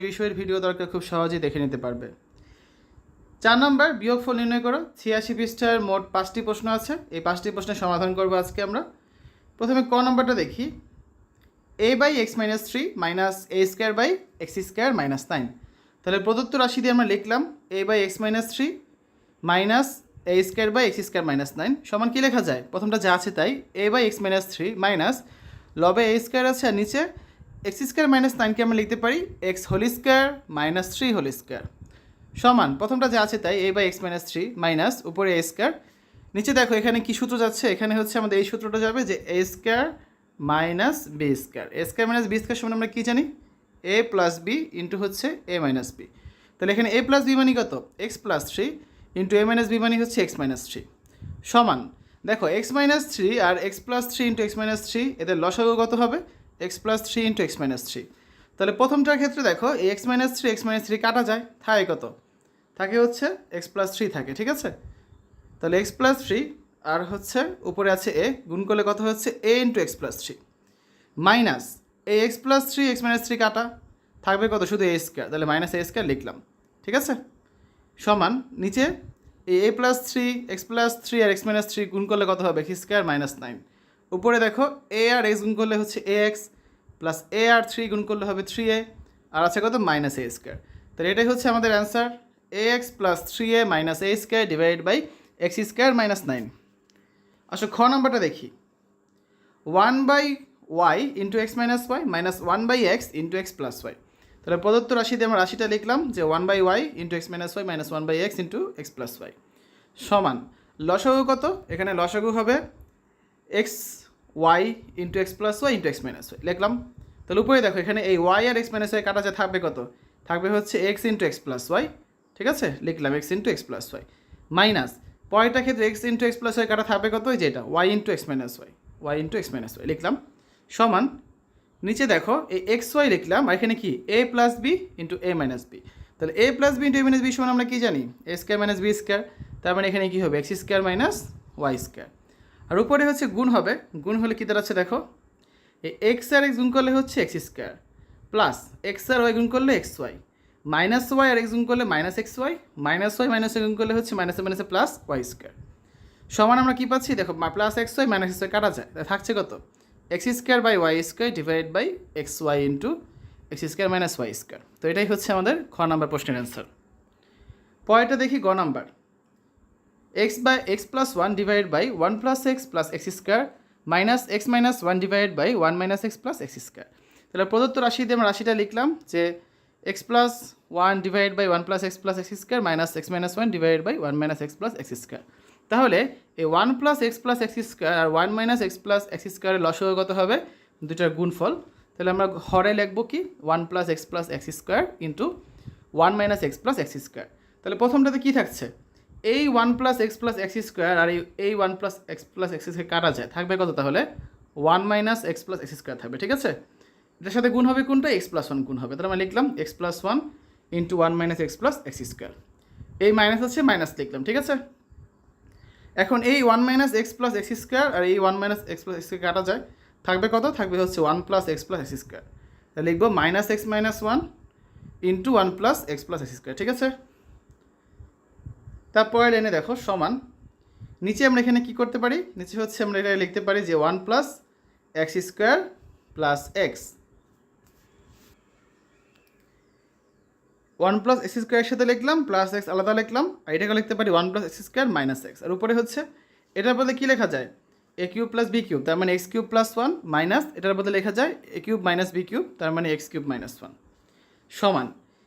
বিষয়ের ভিডিও দরকার, খুব সহজেই দেখে নিতে পারবে। চার নম্বর, বিয়োগফল নির্ণয় করো। ছিয়াশি পৃষ্ঠার মোট পাঁচটি প্রশ্ন আছে। এই পাঁচটি প্রশ্নের সমাধান করব আজকে আমরা। প্রথমে ক নম্বরটা দেখি। A by X minus three minus A square by X square minus nine তাহলে প্রদত্ত রাশি দিয়ে আমরা লিখলাম A by X minus three minus A square by X square minus nine সমান কী লেখা যায়? প্রথমটা যা আছে তাই। A by X minus three minus লবে A square আছে আর নিচে এক্স স্কোয়ার মাইনাস নাইনকে আমরা লিখতে পারি x whole square minus three whole square সমান, প্রথমটা যা আছে তাই a by x minus three minus উপরে এ স্কোয়ার নিচে দেখো, এখানে কি সূত্র যাচ্ছে? এখানে হচ্ছে আমাদের এই সূত্রটা যাবে যে a square minus b square a square minus b square সমান আমরা কী জানি? এ প্লাস বি ইন্টু হচ্ছে এ মাইনাস বি তাহলে এখানে এ প্লাস বি মানে কত? X plus three into a minus b মানে হচ্ছে এক্স মাইনাস থ্রি সমান, দেখো এক্স মাইনাস থ্রি আর x plus three into x minus three এদের লসাগু কত হবে? X plus three into x minus three. তাহলে প্রথমটার ক্ষেত্রে দেখো, এই x minus three, x minus three কাটা যায়, থাকে কত? থাকে হচ্ছে এক্স প্লাস থ্রি থাকে, ঠিক আছে? তাহলে এক্স প্লাস থ্রি আর হচ্ছে উপরে আছে এ, গুণ করলে কত হচ্ছে? A into x plus three. Minus, এই x plus three, x minus three কাটা, থাকবে কত? শুধু এ স্কোয়ার। তাহলে মাইনাস এ স্কোয়ার লিখলাম, ঠিক আছে? সমান নিচে, এই a plus three, x plus three R x minus three গুণ করলে কত হবে? X square minus nine. উপরে দেখো, এ আর এক্স গুণ করলে হচ্ছে এ এক্স প্লাস এ আর থ্রি গুণ করলে হবে থ্রি এ, আর আছে কত? Minus a square. তাহলে এটাই হচ্ছে আমাদের answer. A x plus three a minus a square divide by x square minus nine. আসলে খ নাম্বারটা দেখি। One by y into x minus y minus one by x into x plus y. তাহলে প্রদত্ত রাশিতে আমরা রাশিটা লিখলাম যে one by y into x minus y minus one by x into x plus y. সমান, লসাগু কত? এখানে লসাগু হবে x y into x plus y into x minus y. লিখলাম। তাহলে উপরে দেখো, এখানে এই ওয়াই আর এক্স মাইনাস ওয়াই কাটা থাকবে কত? থাকবে হচ্ছে x into x plus y ঠিক আছে? লিখলাম x into x plus y minus পরেরটা ক্ষেত্রে x into x plus y কাটা থাকবে কত? ওই যেটা y into x minus y y into x minus y লিখলাম, সমান, নিচে দেখো, এই এক্স ওয়াই লিখলাম, আর এখানে কি? A plus b into a minus b তাহলে a plus b into a minus b সমান আমরা কী জানি? A square minus b square তার মানে এখানে কী হবে? X square minus y square আর উপরে হচ্ছে গুণ হবে, গুণ হলে কী দাঁড়াচ্ছে দেখো? এক্স আর এক্স গুণ করলে হচ্ছে এক্স স্কোয়ার প্লাস এক্স আর ওয়াই গুণ করলে এক্স ওয়াই মাইনাস ওয়াই আর এক্স গুণ করলে minus x y minus y minus গুণ করলে হচ্ছে মাইনাসে মাইনাসে প্লাস ওয়াই স্কোয়ার সমান আমরা কী পাচ্ছি? দেখো plus x y minus x y কাটা যায়। থাকছে কত? X square by y square divide by x y into x square minus y square তো এটাই হচ্ছে আমাদের খ নাম্বার প্রশ্নের অ্যান্সার পরেরটা দেখি গ number. X by x plus one divide by one plus x plus x square minus x minus one divide by one minus x plus x square তাহলে প্রদত্ত রাশিতে আমরা রাশিটা লিখলাম যে x plus one divide by one plus x plus x square minus x minus one divide by one minus x plus x square তাহলে এই one plus x plus x square আর one minus x plus x স্কোয়ারের লসগু কত হবে দুটার গুণফল তাহলে আমরা হরে লিখব কি one plus x plus x square into one minus x plus x square তাহলে প্রথমটাতে কী থাকছে এই one plus x plus x square আর এই- one plus x plus x square কাটা যায় থাকবে কত তাহলে one minus x plus x square থাকবে ঠিক আছে এটার সাথে গুণ হবে কোনটা এক্স প্লাস ওয়ান গুণ হবে তাহলে আমরা লিখলাম x plus one into one minus x plus x square এই মাইনাস আছে মাইনাস লিখলাম ঠিক আছে এখন এই one minus x plus x square আর এই one minus x plus x কাটা যায় থাকবে কত থাকবে হচ্ছে one plus x plus x square তাহলে লিখব minus x minus one into one plus x plus x square ঠিক আছে তারপরে লাইনে দেখো, সমান। নিচে আমরা এখানে কি করতে পারি? নিচে হচ্ছে আমরা এটা লিখতে পারি যে one plus x square plus x one plus x স্কোয়ারের সাথে লিখলাম প্লাস এক্স আলাদা লিখলাম, আর এটাকে লিখতে পারি one plus x square minus x আর উপরে হচ্ছে, এটার বদলে কী লেখা যায়? A cube plus b cube তার মানে x cube plus one minus এটার বদলে লেখা যায় a cube minus b cube তার মানে এক্স কিউব মাইনাস ওয়ান সমান।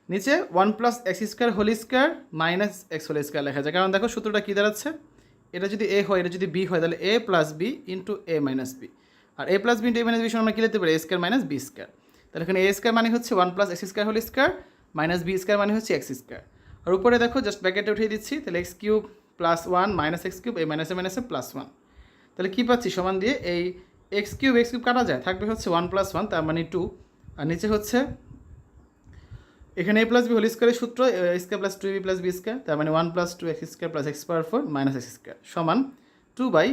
নিচে one plus x square whole square minus x whole square লেখা যায়। কারণ দেখো সূত্রটা কী দাঁড়াচ্ছে? এটা যদি এ হয়, এটা যদি বি হয়, তাহলে a plus b into a minus b. R a plus b into a minus b আমরা কী লিখতে পারি? A square minus b square. তাহলে এখানে এ স্কোয়ার মানে হচ্ছে one plus x square whole square minus b square মানে হচ্ছে এক্স স্কোয়ার। আর উপরে দেখো, জাস্ট ব্যাকেটে উঠিয়ে দিচ্ছি, তাহলে x cube plus one minus x cube, a মাইনাসে মাইনাসে প্লাস ওয়ান। তাহলে কী পাচ্ছি? সমান দিয়ে এই এক্স কিউব এক্স কিউব কাটা যায়, থাকবে হচ্ছে ওয়ান প্লাস ওয়ান, তার মানে টু। আর নিচে হচ্ছে এখানে এ প্লাস বি হোল স্কোয়ারের সূত্র square plus two b plus b square তার মানে one plus two x square plus x power four minus x square সমান টু বাই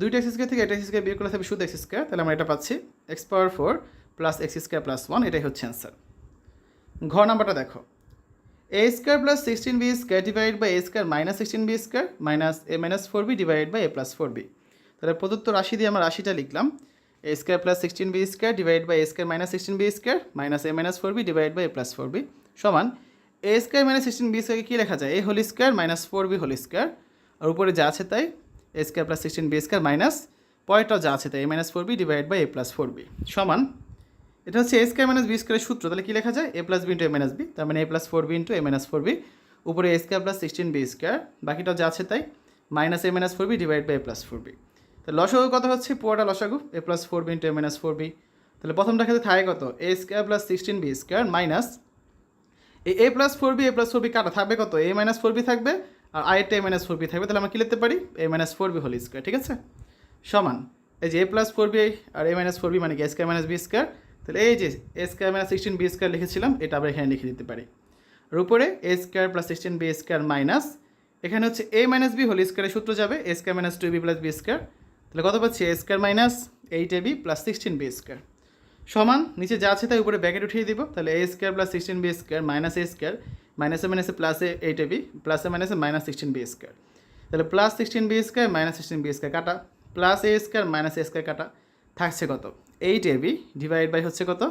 দুইটা এক্স স্কোয়ার থেকে একটা এক্স স্কোয়ার বিয়োগ করলে থাকবে শুধু এক্স স্কোয়ার তাহলে আমরা এটা পাচ্ছি x power four plus x square plus one এটাই হচ্ছে অ্যান্সার ঘ নাম্বারটা দেখো। A square plus sixteen b square divide by a square minus sixteen b square minus a minus four b divide by a plus four b তাহলে প্রদত্ত রাশি দিয়ে আমরা রাশিটা লিখলাম। A square plus sixteen b square divide by a square minus sixteen b square minus a minus four b divide by a plus four b সমান a square minus sixteen b স্কোয়ারকে কী লেখা যায়? A whole square minus four b whole square আর উপরে যা আছে তাই a square plus sixteen b square minus পরেরটাও যা আছে তাই a minus four b divide by a plus four b সমান। এটা হচ্ছে এ স্কোয়ার মাইনাস বি স্কোয়ারের সূত্র। তাহলে কী লেখা যায়? A plus b into a minus b তার মানে a plus four b into a minus four b উপরে a square plus sixteen b square বাকিটাও যা আছে তাই minus a minus four b divide by a plus four b তাহলে লসাগু কত হচ্ছে? পুরোটা লসাগু। A plus four b into a minus four b তাহলে প্রথমটা ক্ষেত্রে থাকে কত? A square plus sixteen b square minus এই A plus four B A plus four B কাটা থাকবে কত? এ মাইনাস ফোর বি থাকবে আর আরেকটা এ মাইনাস ফোর বি থাকবে। তাহলে আমরা কী লিখতে পারি? A minus four B whole square ঠিক আছে? সমান। এই যে এ প্লাস ফোর বি আর এ মাইনাস ফোর বি মানে কি? A square minus B square তাহলে এই যে A square minus sixteen B square লিখেছিলাম, এটা আবার এখানে লিখে দিতে পারি। আর উপরে A square plus sixteen B square minus এখানে হচ্ছে এ মাইনাস বি হোল স্কোয়ারের সূত্র যাবে A square minus two B plus B square তাহলে কত পাচ্ছি? A square minus eight A B plus sixteen B square সমান, নিচে যা আছে তাই উপরে ব্যাকেট উঠিয়ে দিব। তাহলে A square plus sixteen B square minus A square মাইনাসে মাইনাসে প্লাসে এইট এ বি প্লাসে মাইনাসে মাইনাস সিক্সটিন বি স্কোয়ার তাহলে plus sixteen B square minus sixteen B square কাটা। Plus A square minus A square কাটা। থাকছে কত? Eight A B divide by হচ্ছে কত?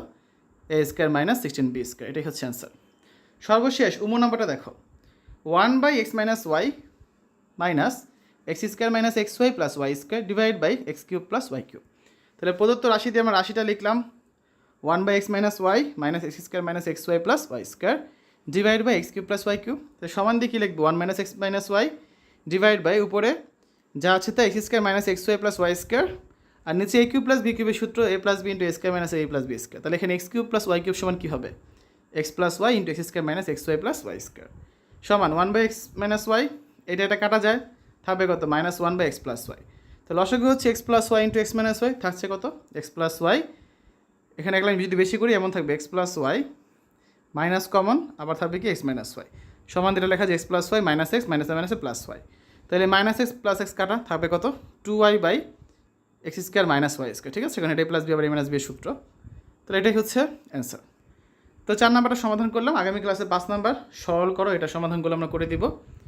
A square minus sixteen B square এটাই হচ্ছে অ্যান্সার সর্বশেষ উমো নাম্বারটা দেখো। One by X minus Y minus X square minus X Y plus Y square divide by X cube plus Y cube তাহলে প্রদত্ত রাশি দিয়ে আমরা রাশিটা লিখলাম। One by X minus Y minus X square minus X Y plus Y square divide by X cube plus Y cube তো সমান দিয়ে কী লিখব? One minus X minus Y divide by উপরে যা আছে তা X square minus X Y plus Y square আর নিচে এ কিউব প্লাস বি কিউবের সূত্র A plus B into A square minus A plus B square তাহলে এখানে X cube plus Y cube সমান কী হবে? X plus Y into X square minus X Y plus Y square সমান one by X minus Y এটা এটা কাটা যায়, থাকবে কত? Minus one by X plus Y তো লসগু হচ্ছে X plus Y into X minus Y থাকছে কত? এক্স প্লাস ওয়াই এখানে এক লাইন যদি বেশি করি, এমন থাকবে X plus Y minus common আবার থাকবে কি এক্স মাইনাস ওয়াই সমান যেটা লেখা যায় X plus Y minus X minus মাইনাসে প্লাস ওয়াই তাহলে মাইনাস এক্স প্লাস এক্স কাটা, থাকবে কত? Two Y by X square minus Y square ঠিক আছে? এখানে এটা প্লাস বি আবার এ মাইনাস বি সূত্র। তাহলে এটাই হচ্ছে অ্যান্সার তো চার নাম্বারটা সমাধান করলাম। আগামী ক্লাসে পাঁচ নাম্বার। সরল করো, এটা সমাধানগুলো আমরা করে দিব।